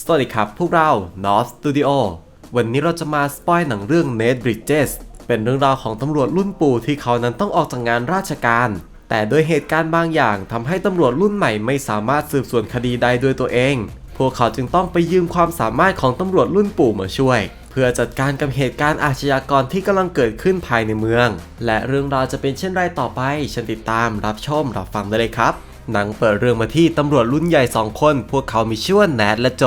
สวัสดีครับ พวกเรา North Studio วันนี้เราจะมาสปอยหนังเรื่อง Nate Bridges เป็นเรื่องราวของตำรวจรุ่นปู่ที่เขานั้นต้องออกจากงานราชการ แต่โดยเหตุการณ์บางอย่างทำให้ตำรวจรุ่นใหม่ไม่สามารถสืบสวนคดีใดด้วยตัวเอง พวกเขาจึงต้องไปยืมความสามารถของตำรวจรุ่นปู่มาช่วย เพื่อจัดการกับเหตุการณ์อาชญากรที่กำลังเกิดขึ้นภายในเมือง และเรื่องราวจะเป็นเช่นไรต่อไปเชิญติดตามรับชมรับฟังได้เลยครับ หนังเปิดเรื่องมาที่ตำรวจรุ่นใหญ่ 2 คน พวกเขามีชื่อว่าแนทและโจ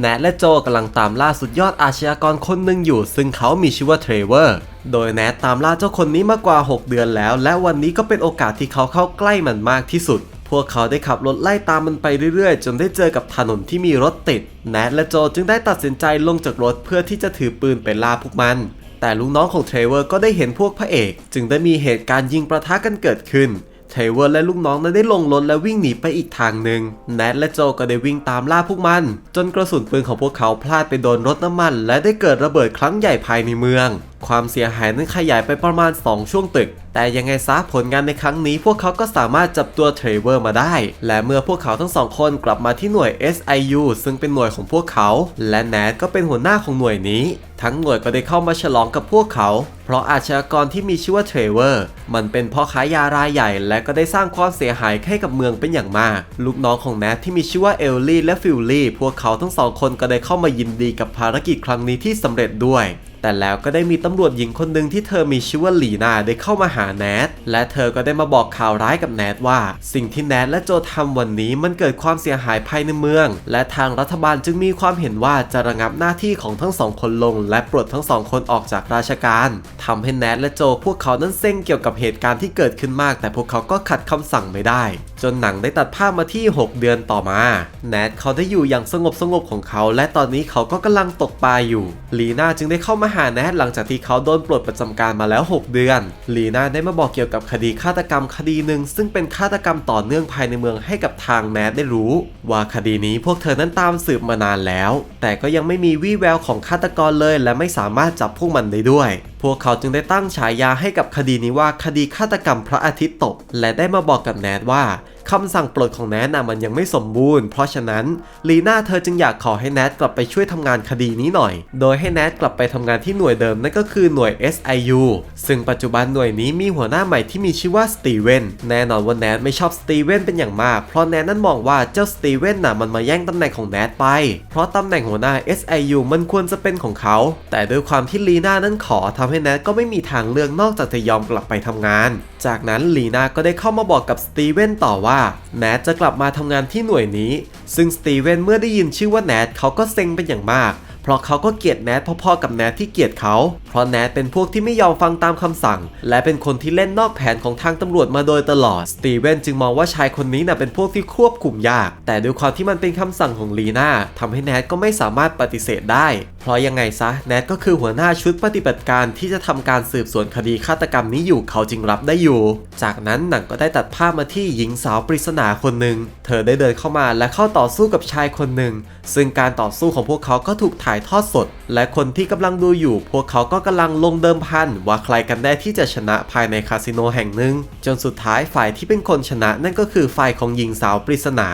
แนทและโจกำลังตามล่าสุดยอดอาชญากรคนหนึ่งอยู่ ซึ่งเขามีชื่อว่าเทรเวอร์ โดยแนทตามล่าเจ้าคนนี้มากว่า 6 เดือนแล้ว และวันนี้ก็เป็นโอกาสที่เขาเข้าใกล้มันมากที่สุดพวกเขาได้ขับรถไล่ตามมันไปเรื่อยๆ จนได้เจอกับถนนที่มีรถติด แนทและโจจึงได้ตัดสินใจลงจากรถเพื่อที่จะถือปืนไปล่าพวกมัน แต่ลูกน้องของเทรเวอร์ก็ได้เห็นพวกพระเอก จึงได้มีเหตุการณ์ยิงประทะกันเกิดขึ้น เทเวอร์และลูกน้องนั้นได้ลงรถและวิ่งหนีไปอีกทางหนึ่งแนทและโจก็ได้วิ่งตามล่าพวกมัน จนกระสุนปืนของพวกเขาพลาดไปโดนรถน้ำมัน และได้เกิดระเบิดครั้งใหญ่ภายในเมือง ความเสียหายนั้นขยายไปประมาณ 2 ช่วงตึก แต่ยังไงซะผลงานในครั้งนี้พวกเขาก็สามารถจับตัวเทรเวอร์มาได้ และเมื่อพวกเขาทั้งสองคนกลับมาที่หน่วย SIU ซึ่งเป็นหน่วยของพวกเขา และแนทก็เป็นหัวหน้าของหน่วยนี้ ทั้งหน่วยก็ได้เข้ามาฉลองกับพวกเขา เพราะอาชญากรที่มีชื่อว่าเทรเวอร์มันเป็นพ่อค้ายารายใหญ่ และก็ได้สร้างความเสียหายให้กับเมืองเป็นอย่างมาก ลูกน้องของแนทที่มีชื่อว่าเอลลี่และฟิลลี่พวกเขาทั้งสองคนก็ได้เข้ามายินดีกับภารกิจครั้งนี้ที่สำเร็จด้วย แต่แล้วก็ได้มีตำรวจหญิงคนหนึ่งที่เธอมีชื่อว่าลีนาได้เข้ามาหาแนท และเธอก็ได้มาบอกข่าวร้ายกับแนทว่า สิ่งที่แนทและโจทำวันนี้มันเกิดความเสียหายภายในเมือง และทางรัฐบาลจึงมีความเห็นว่าจะระงับหน้าที่ของทั้งสองคนลง และปลดทั้งสองคนออกจากราชการทำให้แนทและโจพวกเขานั้นเซ็งเกี่ยวกับเหตุการณ์ที่เกิดขึ้นมาก แต่พวกเขาก็ขัดคำสั่งไม่ได้ จนหนังได้ตัดภาพมาที่ 6 เดือนต่อมา แนทเขาได้อยู่อย่างสงบสงบของเขา และตอนนี้เขาก็กำลังตกปลาอยู่ ลีน่าจึงได้เข้ามาหาแนทหลังจากที่เขาโดนปลดประจำการมาแล้ว 6 เดือน ลีน่าได้มาบอกเกี่ยวกับคดีฆาตกรรมคดีหนึ่งซึ่งเป็นฆาตกรรมต่อเนื่องภายในเมืองให้กับทางแนทได้รู้ ว่าคดีนี้พวกเธอนั้นตามสืบมานานแล้ว แต่ก็ยังไม่มีวี่แววของฆาตกรเลย และไม่สามารถจับพวกมันได้ด้วย พวกเขาจึงได้ตั้งฉายาให้กับคดีนี้ว่าคดีฆาตกรรมพระอาทิตย์ตก และได้มาบอกกับแนทว่าคำสั่งปลดของแนทน่ะมันยังไม่สมบูรณ์ เพราะฉะนั้นลีน่าเธอจึงอยากขอให้แนทกลับไปช่วยทำงานคดีนี้หน่อย โดยให้แนทกลับไปทำงานที่หน่วยเดิมนั่นก็คือหน่วย SIU ซึ่งปัจจุบันหน่วยนี้มีหัวหน้าใหม่ที่มีชื่อว่าสตีเวนแน่นอนว่าแนทไม่ชอบสตีเวนเป็นอย่างมาก เพราะแนทนั้นมองว่าเจ้าสตีเวนน่ะมันมาแย่งตำแหน่งของแนทไป เพราะตำแหน่งหัวหน้า SIU มันควรจะเป็นของเขา แต่ด้วยความที่ลีน่านั้นขอทำให้แนทก็ไม่มีทางเลือกนอกจากจะยอมกลับไปทำงาน จากนั้นลีน่าก็ได้เข้ามาบอกกับสตีเวนต่อว่าแนทจะกลับมาทำงานที่หน่วยนี้ ซึ่งสตีเวนเมื่อได้ยินชื่อว่าแนทเขาก็เซ็งเป็นอย่างมาก เพราะเขาก็เกลียดแนทพอๆกับแนทที่เกลียดเขา เพราะแนทเป็นพวกที่ไม่ยอมฟังตามคำสั่ง และเป็นคนที่เล่นนอกแผนของทางตำรวจมาโดยตลอด สตีเวนจึงมองว่าชายคนนี้น่ะเป็นพวกที่ควบคุมยาก แต่ด้วยความที่มันเป็นคำสั่งของลีน่าทำให้แนทก็ไม่สามารถปฏิเสธได้ เพราะยังไงซะแนทก็คือหัวหน้าชุดปฏิบัติการที่จะทำการสืบสวนคดีฆาตกรรมนี้อยู่เขาจึงรับได้อยู่ จากนั้นหนังก็ได้ตัดภาพมาที่หญิงสาวปริศนาคนหนึ่ง เธอได้เดินเข้ามาและเข้าต่อสู้กับชายคนหนึ่ง ซึ่งการต่อสู้ของพวกเขาก็ถูกถ่ายทอดสด และคนที่กำลังดูอยู่ พวกเขาก็กำลังลงเดิมพันว่าใครกันแน่ที่จะชนะภายในคาสิโนแห่งหนึ่ง จนสุดท้ายฝ่ายที่เป็นคนชนะนั่นก็คือฝ่ายของหญิงสาวปริศนา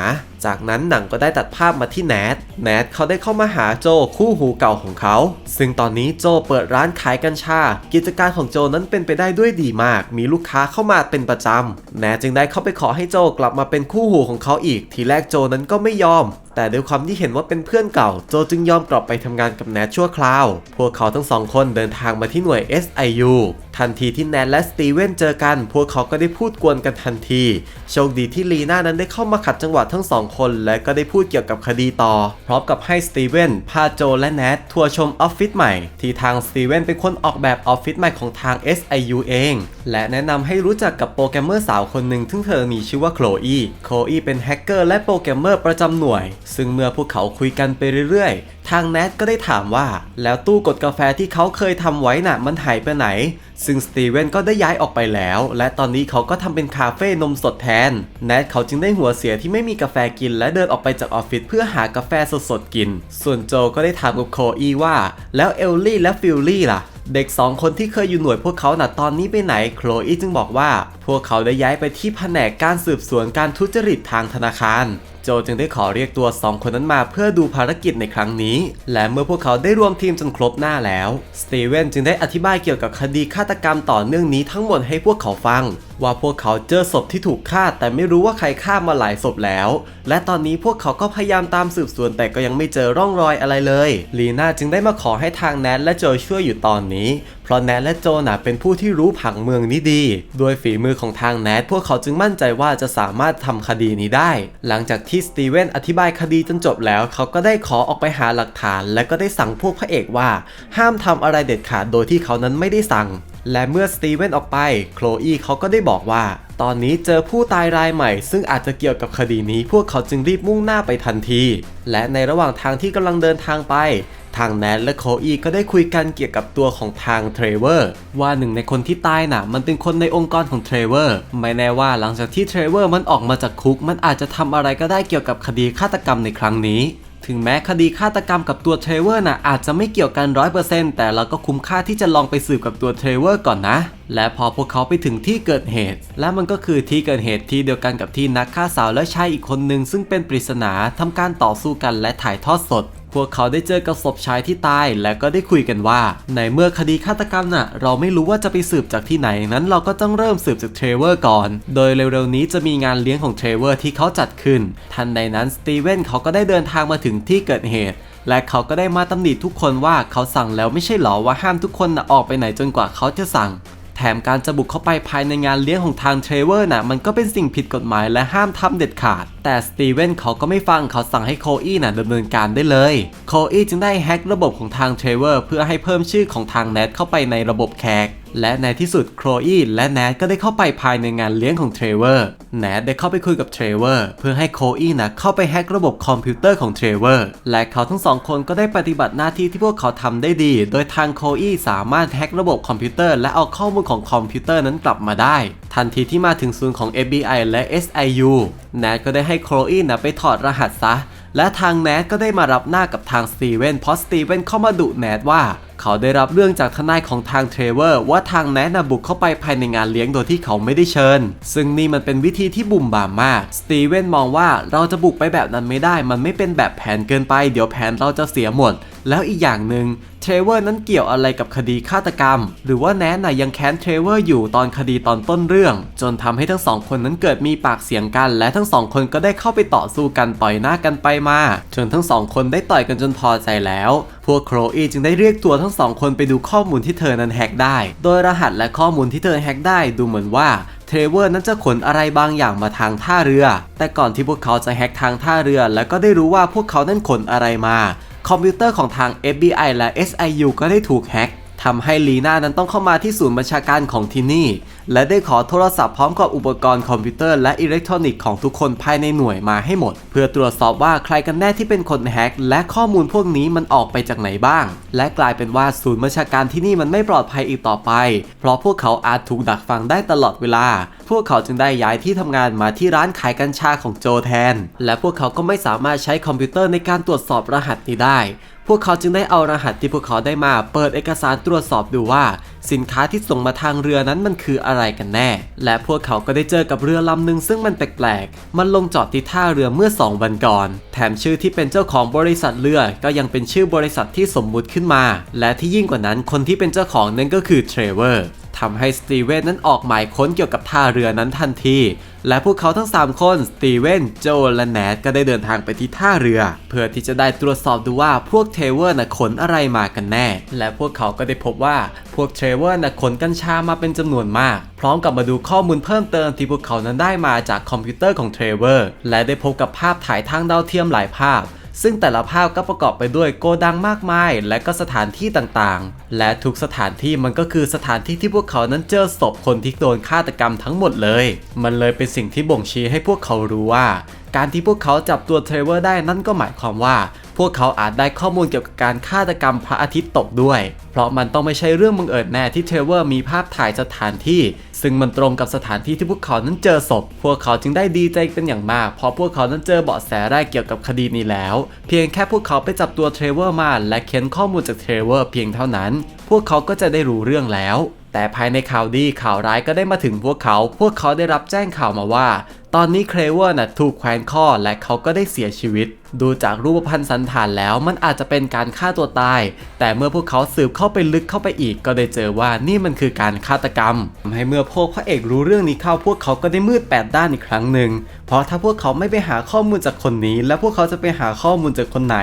จากนั้นหนังก็ได้ตัดภาพมาที่แนท แนทเขาได้เข้ามาหาโจคู่หูเก่าของเขา ซึ่งตอนนี้โจเปิดร้านขายกัญชา กิจการของโจนั้นเป็นไปได้ด้วยดีมาก มีลูกค้าเข้ามาเป็นประจำ แนทจึงได้เข้าไปขอให้โจกลับมาเป็นคู่หูของเขาอีก ทีแรกโจนั้นก็ไม่ยอม แต่ด้วยความที่เห็นว่าเป็นเพื่อนเก่า โจจึงยอมกลับไปทำงานกับแนทชั่วคราว พวกเขาทั้งสองคนเดินทางมาที่หน่วย SIU ทันทีที่แนทและสตีเวนเจอกัน พวกเขาก็ได้พูดกวนกันทันที โชคดีที่ลีน่านั้นได้เข้ามาขัดจังหวะทั้งสองคน และก็ได้พูดเกี่ยวกับคดีต่อ พร้อมกับให้สตีเวนพาโจและแนททัวร์ชมออฟฟิศใหม่ ที่ทางสตีเวนเป็นคนออกแบบออฟฟิศใหม่ของทาง SIU เอง และแนะนำให้รู้จักกับโปรแกรมเมอร์สาวคนหนึ่งซึ่งเธอมีชื่อว่าโคลอีโคลอีเป็นแฮกเกอร์และโปรแกรมเมอร์ประจำหน่วยซึ่งเมื่อพวกเขาคุยกันไปเรื่อยๆ ทางแนทก็ได้ถามว่า แล้วตู้กดกาแฟที่เขาเคยทำไว้น่ะมันหายไปไหน ซึ่งสตีเวนก็ได้ย้ายออกไปแล้ว และตอนนี้เขาก็ทำเป็นคาเฟ่นมสดแทน แนทเขาจึงได้หัวเสียที่ไม่มีกาแฟกิน และเดินออกไปจากออฟฟิศเพื่อหากาแฟสดๆกิน ส่วนโจก็ได้ถามกับโคอีว่า แล้วเอลลี่และฟิลลี่ล่ะเด็กสองคนที่เคยอยู่หน่วยพวกเขาหน่ะตอนนี้ไปไหน โคลอีจึงบอกว่า พวกเขาได้ย้ายไปที่แผนกการสืบสวนการทุจริตทางธนาคาร จโจจึงได้ขอเรียกตัวสองคนนั้นมาเพื่อดูภารกิจในครั้งนี้ และเมื่อพวกเขาได้รวมทีมจนครบหน้าแล้ว สตีเวนจึงได้อธิบายเกี่ยวกับคดีฆาตกรรมต่อเนื่องนี้ทั้งหมดให้พวกเขาฟัง ว่าพวกเขาเจอศพที่ถูกฆ่าแต่ไม่รู้ว่าใครฆ่ามาหลายศพแล้ว และตอนนี้พวกเขาก็พยายามตามสืบสวนแต่ก็ยังไม่เจอร่องรอยอะไรเลยลีน่าจึงได้มาขอให้ทางแนทและโจช่วยอยู่ตอนนี้ เพราะแนทและโจน่ะเป็นผู้ที่รู้ผังเมืองนี้ดีด้วยฝีมือของทางแนทพวกเขาจึงมั่นใจว่าจะสามารถทำคดีนี้ได้ หลังจากที่สตีเวนอธิบายคดีจนจบแล้ว เขาก็ได้ขอออกไปหาหลักฐาน และก็ได้สั่งพวกพระเอกว่า ห้ามทำอะไรเด็ดขาดโดยที่เขานั้นไม่ได้สั่ง และเมื่อสตีเวนออกไป โคลอีเขาก็ได้บอกว่า ตอนนี้เจอผู้ตายรายใหม่ ซึ่งอาจจะเกี่ยวกับคดีนี้ พวกเขาจึงรีบมุ่งหน้าไปทันที และในระหว่างทางที่กำลังเดินทางไป ทางแนทและโคอีก็ได้คุยกันเกี่ยวกับตัวของทางเทรเวอร์ว่าหนึ่งในคนที่ตายน่ะ มันเป็นคนในองค์กรของเทรเวอร์ไม่แน่ว่าหลังจากที่เทรเวอร์มันออกมาจากคุก มันอาจจะทำอะไรก็ได้เกี่ยวกับคดีฆาตกรรมในครั้งนี้ ถึงแม้คดีฆาตกรรมกับตัวเทรเวอร์น่ะอาจจะไม่เกี่ยวกันร้อยเปอร์เซ็นต์แต่เราก็คุ้มค่าที่จะลองไปสืบกับตัวเทรเวอร์ก่อนนะ และพอพวกเขาไปถึงที่เกิดเหตุ และมันก็คือที่เกิดเหตุที่เดียวกันกับที่นักฆ่าสาวและชายอีกคนหนึ่งซึ่งเป็นปริศนาทำการต่อสู้กันและถ่ายทอดสด พวกเขาได้เจอกับศพชายที่ตายและก็ได้คุยกันว่า ในเมื่อคดีฆาตกรรมน่ะ เราไม่รู้ว่าจะไปสืบจากที่ไหนนั้นเราก็ต้องเริ่มสืบจากเทรเวอร์ก่อน โดยเร็วๆนี้จะมีงานเลี้ยงของเทรเวอร์ที่เขาจัดขึ้น ทันใดนั้นสตีเวนเขาก็ได้เดินทางมาถึงที่เกิดเหตุและเขาก็ได้มาตำหนิทุกคนว่าเขาสั่งแล้วไม่ใช่หรอว่าห้ามทุกคนนะออกไปไหนจนกว่าเขาจะสั่ง แถมการจะบุกเข้าไปภายในงานเลี้ยงของทางเทรเวอร์น่ะมันก็เป็นสิ่งผิดกฎหมายและห้ามทำเด็ดขาด แต่สตีเวนเขาก็ไม่ฟังเขาสั่งให้โคอี้น่ะดำเนินการได้เลย โคอี้จึงได้แฮ็กระบบของทางเทรเวอร์เพื่อให้เพิ่มชื่อของทางแนทเข้าไปในระบบแขก และในที่สุดโคลอี้และแนทก็ได้เข้าไปภายในงานเลี้ยงของเทรเวอร์ แนทได้เข้าไปคุยกับเทรเวอร์เพื่อให้โคลอี้นะเข้าไปแฮกระบบคอมพิวเตอร์ของเทรเวอร์ และเขาทั้งสองคนก็ได้ปฏิบัติหน้าที่ที่พวกเขาทำได้ดี โดยทางโคลอี้สามารถแฮกระบบคอมพิวเตอร์และเอาข้อมูลของคอมพิวเตอร์นั้นกลับมาได้ ทันทีที่มาถึงศูนย์ของ FBI และ SIU แนทก็ได้ให้โคลอี้นะไปถอดรหัสซะและทางแนทก็ได้มารับหน้ากับทางสตีเวนเพราะสตีเวนเข้ามาดุแนทว่า เขาได้รับเรื่องจากทนายของทางเทรเวอร์ว่าทางแนนนบุกเข้าไปภายในงานเลี้ยงโดยที่เขาไม่ได้เชิญ ซึ่งนี่มันเป็นวิธีที่บุ่มบ่ามมาก สตีเวนมองว่าเราจะบุกไปแบบนั้นไม่ได้ มันไม่เป็นแบบแผนเกินไป เดี๋ยวแผนเราจะเสียหมด แล้วอีกอย่างหนึ่ง รเวอร์นั้นเกี่ยวอะไรกับคดีฆาตกรรม หรือว่าแนทน่ะยังแค้นเทรเวอร์อยู่ตอนคดีตอนต้นเรื่อง จนทำให้ทั้งสองคนนั้นเกิดมีปากเสียงกัน และทั้งสองคนก็ได้เข้าไปต่อสู้กันต่อยหน้ากันไปมาจนทั้งสองคนได้ต่อยกันจนพอใจแล้ว พวกโครอีจึงได้เรียกตัวทั้งสองคนไปดูข้อมูลที่เธอนั้นแฮกได้ โดยรหัสและข้อมูลที่เธอแฮกได้ดูเหมือนว่าเทรเวอร์นั้นจะขนอะไรบางอย่างมาทางท่าเรือ แต่ก่อนที่พวกเขาจะแฮกทางท่าเรือ แล้วก็ได้รู้ว่าพวกเขานั้นขนอะไรมา คอมพิวเตอร์ของทาง FBI และ SIU ก็ได้ถูกแฮ็กทำให้ลีน่านั้นต้องเข้ามาที่ศูนย์บัญชาการของที่นี่ และได้ขอโทรศัพท์พร้อมกับอุปกรณ์คอมพิวเตอร์และอิเล็กทรอนิกส์ของทุกคนภายในหน่วยมาให้หมด เพื่อตรวจสอบว่าใครกันแน่ที่เป็นคนแฮ็กและข้อมูลพวกนี้มันออกไปจากไหนบ้าง และกลายเป็นว่าศูนย์บัญชาการที่นี่มันไม่ปลอดภัยอีกต่อไป เพราะพวกเขาอาจถูกดักฟังได้ตลอดเวลา พวกเขาจึงได้ย้ายที่ทำงานมาที่ร้านขายกัญชาของโจแทน และพวกเขาก็ไม่สามารถใช้คอมพิวเตอร์ในการตรวจสอบรหัสนี้ได้ พวกเขาจึงได้เอารหัสที่พวกเขาได้มาเปิดเอกสารตรวจสอบดูว่า สินค้าที่ส่งมาทางเรือนั้นมันคืออะไรกันแน่ และพวกเขาก็ได้เจอกับเรือลำหนึ่งซึ่งมันแปลกๆ มันลงจอดที่ท่าเรือเมื่อ 2 วันก่อน แถมชื่อที่เป็นเจ้าของบริษัทเรือก็ยังเป็นชื่อบริษัทที่สมมุติขึ้นมา และที่ยิ่งกว่านั้นคนที่เป็นเจ้าของนั้นก็คือเทรเวอร์ทำให้สตีเวนนั้นออกหมายค้นเกี่ยวกับท่าเรือนั้นทันทีและพวกเขาทั้ง 3 คนสตีเวนโจและแนทก็ได้เดินทางไปที่ท่าเรือ เพื่อที่จะได้ตรวจสอบดูว่าพวกเทรเวอร์น่ะขนอะไรมากันแน่ และพวกเขาก็ได้พบว่าพวกเทรเวอร์น่ะขนกัญชามาเป็นจำนวนมาก พร้อมกับมาดูข้อมูลเพิ่มเติมที่พวกเขานั้นได้มาจากคอมพิวเตอร์ของเทรเวอร์และได้พบกับภาพถ่ายทางดาวเทียมหลายภาพ ซึ่งแต่ละภาพก็ประกอบไปด้วยโกดังมากมาย และก็สถานที่ต่างๆ และทุกสถานที่มันก็คือสถานที่ที่พวกเขานั้นเจอศพคนที่โดนฆาตกรรมทั้งหมดเลย มันเลยเป็นสิ่งที่บ่งชี้ให้พวกเขารู้ว่า การที่พวกเขาจับตัวเทรเวอร์ได้นั่นก็หมายความว่า พวกเขาอาจได้ข้อมูลเกี่ยวกับการฆาตกรรมพระอาทิตย์ตกด้วย เพราะมันต้องไม่ใช่เรื่องบังเอิญแน่ที่เทรเวอร์มีภาพถ่ายสถานที่ ซึ่งมันตรงกับสถานที่ที่พวกเขานั้นเจอศพ พวกเขาจึงได้ดีใจเป็นอย่างมาก เพราะพวกเขานั้นเจอเบาะแสแรกเกี่ยวกับคดีนี้แล้ว เพียงแค่พวกเขาไปจับตัวเทรเวอร์มาและเค้นข้อมูลจากเทรเวอร์เพียงเท่านั้น พวกเขาก็จะได้รู้เรื่องแล้วแต่ภายในข่าวดีข่าวร้ายก็ได้มาถึงพวกเขา พวกเขาได้รับแจ้งข่าวมาว่า ตอนนี้เครเวอร์น่ะถูกแขวนคอและเขาก็ได้เสียชีวิต ดูจากรูปพรรณสันฐานแล้วมันอาจจะเป็นการฆ่าตัวตาย แต่เมื่อพวกเขาสืบเข้าไปลึกเข้าไปอีก ก็ได้เจอว่านี่มันคือการฆาตกรรมทำให้เมื่อพวกพระเอกรู้เรื่องนี้เข้าพวกเขาก็ได้มืดแปดด้านอีกครั้งหนึ่งเพราะถ้าพวกเขาไม่ไปหาข้อมูลจากคนนี้ แล้วพวกเขาจะไปหาข้อมูลจากคนไหน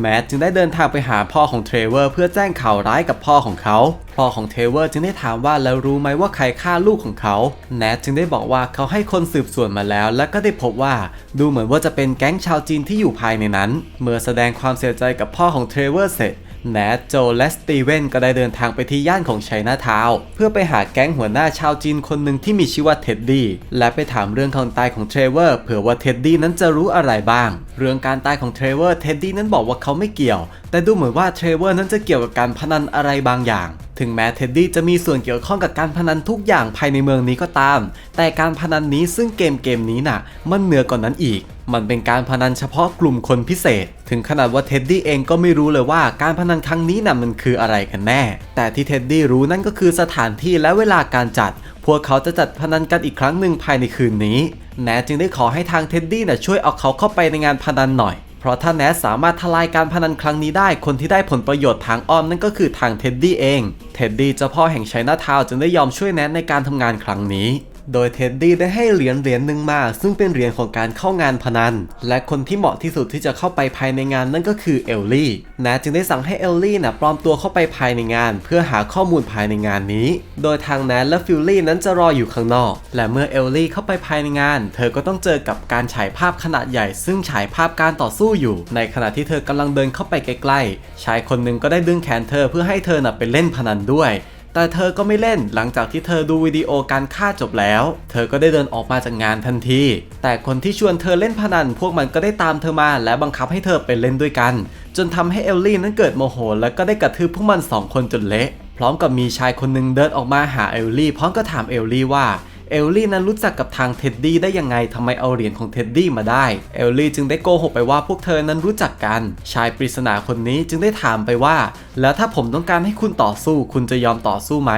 แมทจึงได้เดินทางไปหาพ่อของเทรเวอร์เพื่อแจ้งข่าวร้ายกับพ่อของเขา พ่อของเทรเวอร์จึงได้ถามว่าแล้วรู้ไหมว่าใครฆ่าลูกของเขา แนทจึงได้บอกว่าเขาให้คนสืบสวนมาแล้ว และก็ได้พบว่าดูเหมือนว่าจะเป็นแก๊งชาวจีนที่อยู่ภายในนั้น เมื่อแสดงความเสียใจกับพ่อของเทรเวอร์เสร็จแนทโจและสตีเวนก็ได้เดินทางไปที่ย่านของไชน่าทาวเพื่อไปหาแก๊งหัวหน้าชาวจีนคนหนึ่งที่มีชื่อว่าเท็ดดี้และไปถามเรื่องการตายของเทรเวอร์เผื่อว่าเท็ดดี้นั้นจะรู้อะไรบ้าง เรื่องการตายของเทรเวอร์เท็ดดี้นั้นบอกว่าเขาไม่เกี่ยว แต่ดูเหมือนว่าเทรเวอร์นั้นจะเกี่ยวกับการพนันอะไรบางอย่าง ถึงแม้เท็ดดี้จะมีส่วนเกี่ยวข้องกับการพนันทุกอย่างภายในเมืองนี้ก็ตาม แต่การพนันนี้ซึ่งเกมเกมนี้น่ะ มันเหนือกว่านนั้นอีก มันเป็นการพนันเฉพาะกลุ่มคนพิเศษ ถึงขนาดว่าเท็ดดี้เองก็ไม่รู้เลยว่าการพนันครั้งนี้น่ะมันคืออะไรกันแน่ แต่ที่เท็ดดี้รู้นั่นก็คือสถานที่และเวลาการจัด พวกเขาจะจัดพนันกันอีกครั้งหนึ่งภายในคืนนี้ แนจึงได้ขอให้ทางเท็ดดี้น่ะช่วยเอาเขาเข้าไปในงานพนันหน่อย เพราะถ้าแนสสามารถทลายการพนันครั้งนี้ได้คนที่ได้ผลประโยชน์ทางอ้อมนั่นก็คือทางเท็ดดี้เอง เท็ดดี้เจ้าพ่อแห่งไชน่าทาวน์จึงได้ยอมช่วยแนสในการทำงานครั้งนี้ โดยเท็ดดี้ได้ให้เหรียญเหรียญหนึ่งมา ซึ่งเป็นเหรียญของการเข้างานพนัน และคนที่เหมาะที่สุดที่จะเข้าไปภายในงานนั่นก็คือเอลลี่แนทจึงได้สั่งให้เอลลี่นะปลอมตัวเข้าไปภายในงาน เพื่อหาข้อมูลภายในงานนี้ โดยทางแนทและฟิลลี่นั้นจะรออยู่ข้างนอก และเมื่อเอลลี่เข้าไปภายในงาน เธอก็ต้องเจอกับการฉายภาพขนาดใหญ่ ซึ่งฉายภาพการต่อสู้อยู่ ในขณะที่เธอกำลังเดินเข้าไปใกล้ๆชายคนหนึ่งก็ได้ดึงแขนเธอเพื่อให้เธอนะไปเล่นพนันด้วย แต่เธอก็ไม่เล่นหลังจากที่เธอดูวิดีโอการฆ่าจบแล้ว เธอก็ได้เดินออกมาจากงานทันที แต่คนที่ชวนเธอเล่นพนันพวกมันก็ได้ตามเธอมาและบังคับให้เธอไปเล่นด้วยกัน จนทำให้เอลลี่นั้นเกิดโมโห และก็ได้กระทืบพวกมันสองคนจนเละ พร้อมกับมีชายคนหนึ่งเดินออกมาหาเอลลี่ พร้อมก็ถามเอลลี่ว่า เอลลี่นั้นรู้จักกับทางเท็ดดี้ได้ยังไงทำไมเอาเหรียญของเท็ดดี้มาได้ เอลลี่จึงได้โกหกไปว่าพวกเธอนั้นรู้จักกัน ชายปริศนาคนนี้จึงได้ถามไปว่า แล้วถ้าผมต้องการให้คุณต่อสู้คุณจะยอมต่อสู้ไหม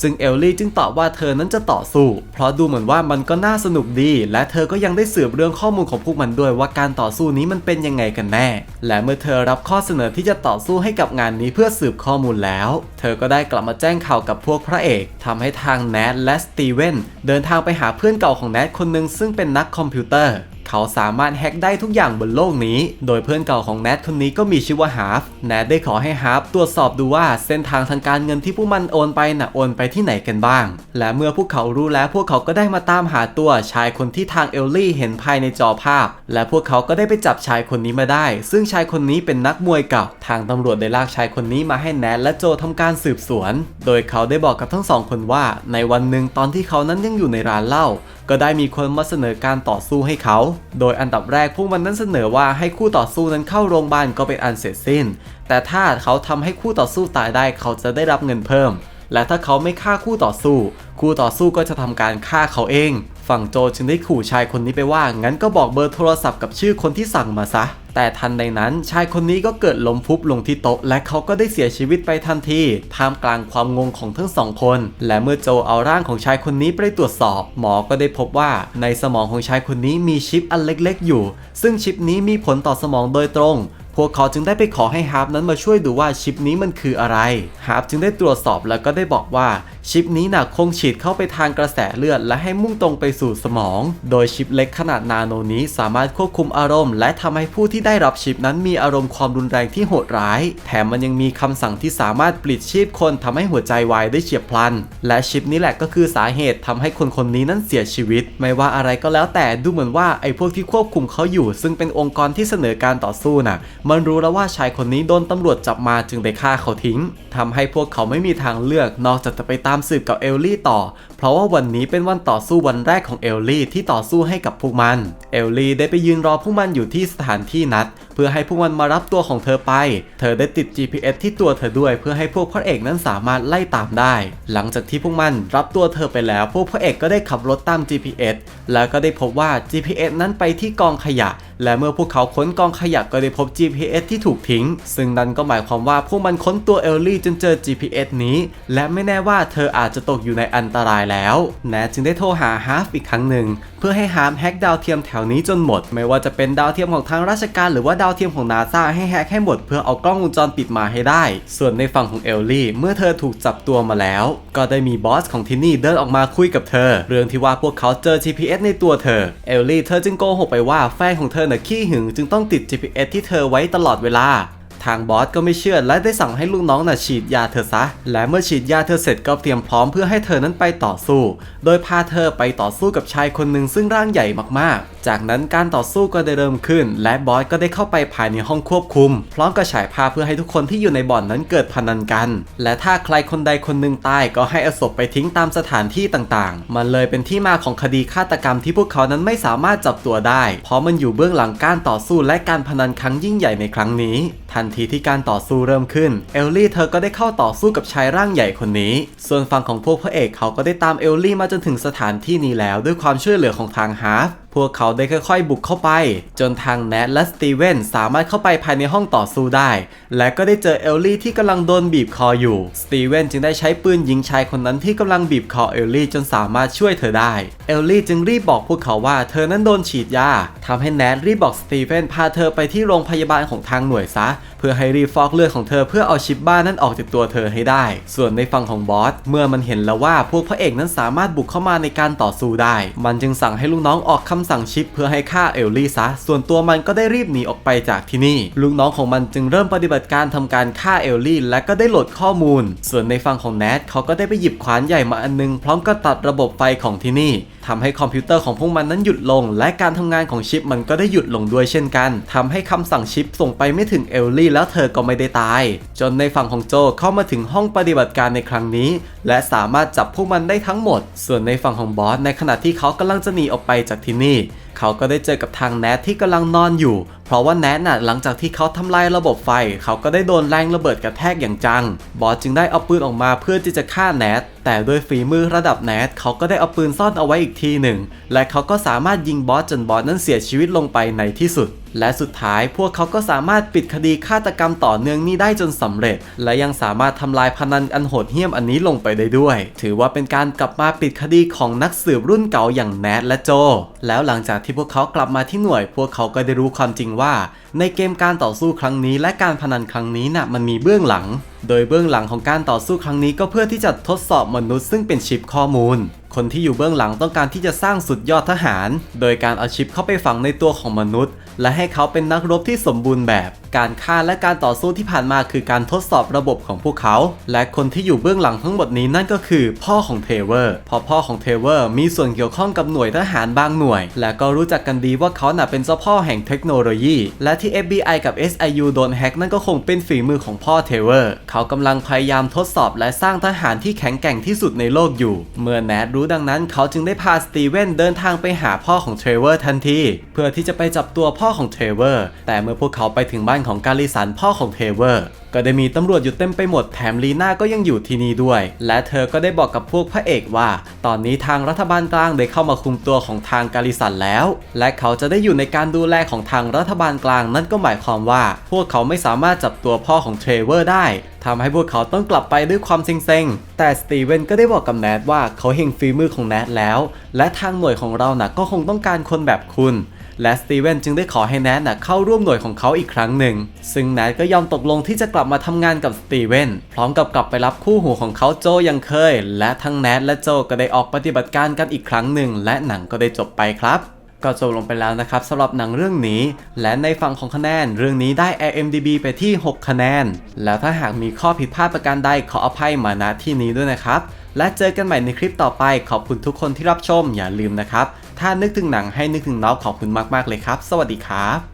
ซึ่งเอลลี่จึงตอบว่าเธอนั้นจะต่อสู้ เพราะดูเหมือนว่ามันก็น่าสนุกดี และเธอก็ยังได้สืบเรื่องข้อมูลของพวกมันด้วยว่าการต่อสู้นี้มันเป็นยังไงกันแน่ และเมื่อเธอรับข้อเสนอที่จะต่อสู้ให้กับงานนี้เพื่อสืบข้อมูลแล้ว เธอก็ได้กลับมาแจ้งข่าวกับพวกพระเอกทำให้ทางแนทและสตีเวนเดินทางไปหาเพื่อนเก่าของแนทคนหนึ่งซึ่งเป็นนักคอมพิวเตอร์ เขาสามารถแฮ็กได้ทุกอย่างบนโลกนี้ โดยเพื่อนเก่าของแนทคนนี้ก็มีชื่อว่าฮาร์ฟแนทได้ขอให้ฮาร์ฟตรวจสอบดูว่าเส้นทางทางการเงินที่พวกมันโอนไปน่ะโอนไปที่ไหนกันบ้าง และเมื่อพวกเขารู้แล้วพวกเขาก็ได้มาตามหาตัวชายคนที่ทางเอลลี่เห็นภายในจอภาพ และพวกเขาก็ได้ไปจับชายคนนี้มาได้ ซึ่งชายคนนี้เป็นนักมวยเก่า ทางตำรวจได้ลากชายคนนี้มาให้แนทและโจทำการสืบสวน โดยเขาได้บอกกับทั้งสองคนว่า ในวันหนึ่งตอนที่เขานั้นยังอยู่ในร้านเหล้า ก็ได้มีคนมาเสนอการต่อสู้ให้เขา โดยอันดับแรกพวกมันนั้นเสนอว่าให้คู่ต่อสู้นั้นเข้าโรงพยาบาลก็เป็นอันเสร็จสิ้น แต่ถ้าเขาทำให้คู่ต่อสู้ตายได้เขาจะได้รับเงินเพิ่ม และถ้าเขาไม่ฆ่าคู่ต่อสู้ คู่ต่อสู้ก็จะทำการฆ่าเขาเอง ฝั่งโจจึงได้ขู่ชายคนนี้ไปว่า งั้นก็บอกเบอร์โทรศัพท์กับชื่อคนที่สั่งมาซะ แต่ทันใดนั้นชายคนนี้ก็เกิดล้มฟุบลงที่โต๊ะ และเขาก็ได้เสียชีวิตไปทันที ท่ามกลางความงงของทั้งสองคน และเมื่อโจเอาร่างของชายคนนี้ไปตรวจสอบ หมอก็ได้พบว่าในสมองของชายคนนี้มีชิปอันเล็กๆ อยู่ ซึ่งชิปนี้มีผลต่อสมองโดยตรงพวกเขาจึงได้ไปขอให้ฮาร์ปนั้นมาช่วยดูว่าชิปนี้มันคืออะไร ฮาร์ปจึงได้ตรวจสอบแล้วก็ได้บอกว่า ชิปนี้น่ะคงฉีดเข้าไปทางกระแสเลือด และให้มุ่งตรงไปสู่สมอง โดยชิปเล็กขนาดนาโนนี้สามารถควบคุมอารมณ์ และทำให้ผู้ที่ได้รับชิปนั้นมีอารมณ์ความรุนแรงที่โหดร้าย แถมมันยังมีคำสั่งที่สามารถปลิดชีพคนทำให้หัวใจวายได้เฉียบพลัน และชิปนี้แหละก็คือสาเหตุทำให้คนคนนี้นั้นเสียชีวิต ไม่ว่าอะไรก็แล้วแต่ดูเหมือนว่าไอ้พวกที่ควบคุมเขาอยู่ ซึ่งเป็นองค์กรที่เสนอการต่อสู้น่ะ มันรู้แล้วว่าชายคนนี้โดนตำรวจจับมาจึงได้ฆ่าเขาทิ้งทำให้พวกเขาไม่มีทางเลือกนอกจากจะไปตามามสืบกับเอลลี่ต่อ เพราะว่าวันนี้เป็นวันต่อสู้วันแรกของเอลลี่ที่ต่อสู้ให้กับพวกมัน เอลลี่ได้ไปยืนรอพวกมันอยู่ที่สถานที่นัด เพื่อให้พวกมันมารับตัวของเธอไป เธอได้ติด GPS ที่ตัวเธอด้วย เพื่อให้พวกพระเอกนั้นสามารถไล่ตามได้ หลังจากที่พวกมันรับตัวเธอไปแล้ว พวกพระเอกก็ได้ขับรถตาม GPS แล้วก็ได้พบว่า GPS นั้นไปที่กองขยะ และเมื่อพวกเขาค้นกองขยะก็ได้พบ GPS ที่ถูกทิ้ง ซึ่งนั่นก็หมายความว่าพวกมันค้นตัวเอลลี่จนเจอ GPS นี้ และไม่แน่ว่าเธออาจจะตกอยู่ในอันตรายแล้วแนทจึงได้โทรหาฮาร์ฟอีกครั้งหนึ่ง เพื่อให้ฮาร์ฟแฮกดาวเทียมแถวนี้จนหมด ไม่ว่าจะเป็นดาวเทียมของทางราชการหรือว่าดาวเทียมของนาซาให้แฮกให้หมดเพื่อเอากล้องวงจรปิดมาให้ได้ ส่วนในฝั่งของเอลลี่เมื่อเธอถูกจับตัวมาแล้ว ก็ได้มีบอสของที่นี่เดินออกมาคุยกับเธอ เรื่องที่ว่าพวกเขาเจอ GPS ในตัวเธอเอลลี่เธอจึงโกหกไปว่าแฟนของเธอน่ะขี้หึงจึงต้องติด GPS ที่เธอไว้ตลอดเวลาางบอสก็ไม่เชื่อและได้สั่งให้ลูกน้องน่ะฉีดยาเธอซะ และเมื่อฉีดยาเธอเสร็จก็เตรียมพร้อมเพื่อให้เธอนั้นไปต่อสู้ โดยพาเธอไปต่อสู้กับชายคนหนึ่งซึ่งร่างใหญ่มากๆ จากนั้นการต่อสู้ก็ได้เริ่มขึ้น และบอสก็ได้เข้าไปภายในห้องควบคุม พร้อมกับฉายภาพเพื่อให้ทุกคนที่อยู่ในบ่อนนั้นเกิดพนันกัน และถ้าใครคนใดคนหนึ่งตายก็ให้อศพไปทิ้งตามสถานที่ต่างๆ มันเลยเป็นที่มาของคดีฆาตกรรมที่พวกเขานั้นไม่สามารถจับตัวได้ เพราะมันอยู่เบื้องหลังการต่อสู้และการพนันครั้งยิ่งใหญ่ในครั้งนี้ ทันทีที่การต่อสู้เริ่มขึ้น เอลลี่เธอก็ได้เข้าต่อสู้กับชายร่างใหญ่คนนี้ ส่วนฝั่งของพวกพระเอกเขาก็ได้ตามเอลลี่มาจนถึงสถานที่นี้แล้วด้วยความช่วยเหลือของทางฮาร์ฟพวกเขาได้ค่อยๆ บุกเข้าไป จนทางแนทและสตีเวนสามารถเข้าไปภายในห้องต่อสู้ได้ และก็ได้เจอเอลลี่ที่กำลังโดนบีบคออยู่ สตีเวนจึงได้ใช้ปืนยิงชายคนนั้นที่กำลังบีบคอเอลลี่จนสามารถช่วยเธอได้ เอลลี่จึงรีบบอกพวกเขาว่าเธอนั้นโดนฉีดยาทำให้แนทรีบบอกสตีเวนพาเธอไปที่โรงพยาบาลของทางหน่วยซะ เพื่อให้รีฟอกเลือดของเธอเพื่อเอาชิปบ้านั้นออกจากตัวเธอให้ได้ ส่วนในฝั่งของบอสเมื่อมันเห็นแล้วว่าพวกพระเอกนั้นสามารถบุกเข้ามาในการต่อสู้ได้ มันจึงสั่งให้ลูกน้องออกคำสั่งชิปเพื่อให้ฆ่าเอลลี่ซะ ส่วนตัวมันก็ได้รีบหนีออกไปจากที่นี่ ลูกน้องของมันจึงเริ่มปฏิบัติการทำการฆ่าเอลลี่และก็ได้โหลดข้อมูล ส่วนในฝั่งของแนทเขาก็ได้ไปหยิบขวานใหญ่มาอันนึง พร้อมกับตัดระบบไฟของที่นี่ ทำให้คอมพิวเตอร์ของพวกมันนั้นหยุดลง และการทำงานของชิปมันก็ได้หยุดลงด้วยเช่นกันทำให้คำสั่งชิปส่งไปไม่ถึงเอลลี่แล้วเธอก็ไม่ได้ตาย จนในฝั่งของโจเข้ามาถึงห้องปฏิบัติการในครั้งนี้ และสามารถจับพวกมันได้ทั้งหมด ส่วนในฝั่งของบอสในขณะที่เขากำลังจะหนีออกไปจากที่นี่ เขาก็ได้เจอกับทางแนทที่กำลังนอนอยู่ เพราะว่าแนทน่ะหลังจากที่เขาทำลายระบบไฟ เขาก็ได้โดนแรงระเบิดกระแทกอย่างจัง บอสจึงได้เอาปืนออกมาเพื่อที่จะฆ่าแนทแต่ด้วยฝีมือระดับแนทเขาก็ได้เอาปืนซ่อนเอาไว้อีกทีหนึ่ง และเขาก็สามารถยิงบอสจนบอสนั้นเสียชีวิตลงไปในที่สุด และสุดท้ายพวกเขาก็สามารถปิดคดีฆาตกรรมต่อเนื่องนี้ได้จนสำเร็จ และยังสามารถทำลายพนันอันโหดเหี้ยมอันนี้ลงไปได้ด้วย ถือว่าเป็นการกลับมาปิดคดีของนักสืบรุ่นเก่าอย่างแนทและโจ แล้วหลังจากที่พวกเขากลับมาที่หน่วย พวกเขาก็ได้รู้ความจริงว่า ในเกมการต่อสู้ครั้งนี้ และการพนันครั้งนี้น่ะมันมีเบื้องหลัง โดยเบื้องหลังของการต่อสู้ครั้งนี้ก็เพื่อที่จะทดสอบมนุษย์ซึ่งเป็นชิปข้อมูล คนที่อยู่เบื้องหลังต้องการที่จะสร้างสุดยอดทหาร โดยการเอาชิปเข้าไปฝังในตัวของมนุษย์ และให้เขาเป็นนักรบที่สมบูรณ์แบบ การฆ่าและการต่อสู้ที่ผ่านมาคือการทดสอบระบบของพวกเขา และคนที่อยู่เบื้องหลังทั้งหมดนี้นั่นก็คือ พ่อของเทเวอร์พราะพ่อของเทเวอร์มีส่วนเกี่ยวข้องกับหน่วยทหารบางหน่วย และก็รู้จักกันดีว่าเขาน่ะเป็นเจ้าพ่อแห่งเทคโนโลยี และที่ FBI กับ SIU โดนแฮกนั่นก็คงเป็นฝีมือของพ่อเทเวอร์เขากำลังพยายามทดสอบและสร้างทหารที่แข็งแกร่งที่สุดในโลกอยู่ เมื่อแนทรู้ดังนั้นเขาจึงได้พาสตีเวนเดินทางไปหาพ่อของเทรเวอร์ทันที เพื่อที่จะไปจับตัวพ่อของเทรเวอร์ แต่เมื่อพวกเขาไปถึงบ้านของกาลิสันพ่อของเทรเวอร์ก็ได้มีตำรวจอยู่เต็มไปหมดแถมลีน่าก็ยังอยู่ที่นี่ด้วย และเธอก็ได้บอกกับพวกพระเอกว่า ตอนนี้ทางรัฐบาลกลางได้เข้ามาคุมตัวของทางกาลิสันแล้ว และเขาจะได้อยู่ในการดูแลของทางรัฐบาลกลางนั่นก็หมายความว่า พวกเขาไม่สามารถจับตัวพ่อของเทรเวอร์ได้ทำให้พวกเขาต้องกลับไปด้วยความเซ็งๆ แต่สตีเวนก็ได้บอกกับแนทว่าเขาเห็นฝีมือของแนทแล้ว และทางหน่วยของเราน่ะก็คงต้องการคนแบบคุณ และสตีเวนจึงได้ขอให้แนทน่ะเข้าร่วมหน่วยของเขาอีกครั้งหนึ่ง ซึ่งแนทก็ยอมตกลงที่จะกลับมาทำงานกับสตีเวนพร้อมกับกลับไปรับคู่หูของเขาโจยังเคย และทั้งแนทและโจก็ได้ออกปฏิบัติการกันอีกครั้งหนึ่ง และหนังก็ได้จบไปครับ ก็จบลงไปแล้วนะครับสำหรับหนังเรื่องนี้ และในฝั่งของคะแนน เรื่องนี้ได้ IMDB ไปที่ 6 คะแนน แล้วถ้าหากมีข้อผิดพลาดประการใดขออภัยมาณที่นี้ด้วยนะครับ และเจอกันใหม่ในคลิปต่อไปขอบคุณทุกคนที่รับชมอย่าลืมนะครับ ถ้านึกถึงหนังให้นึกถึงน้องขอบคุณมากๆเลยครับ สวัสดีครับ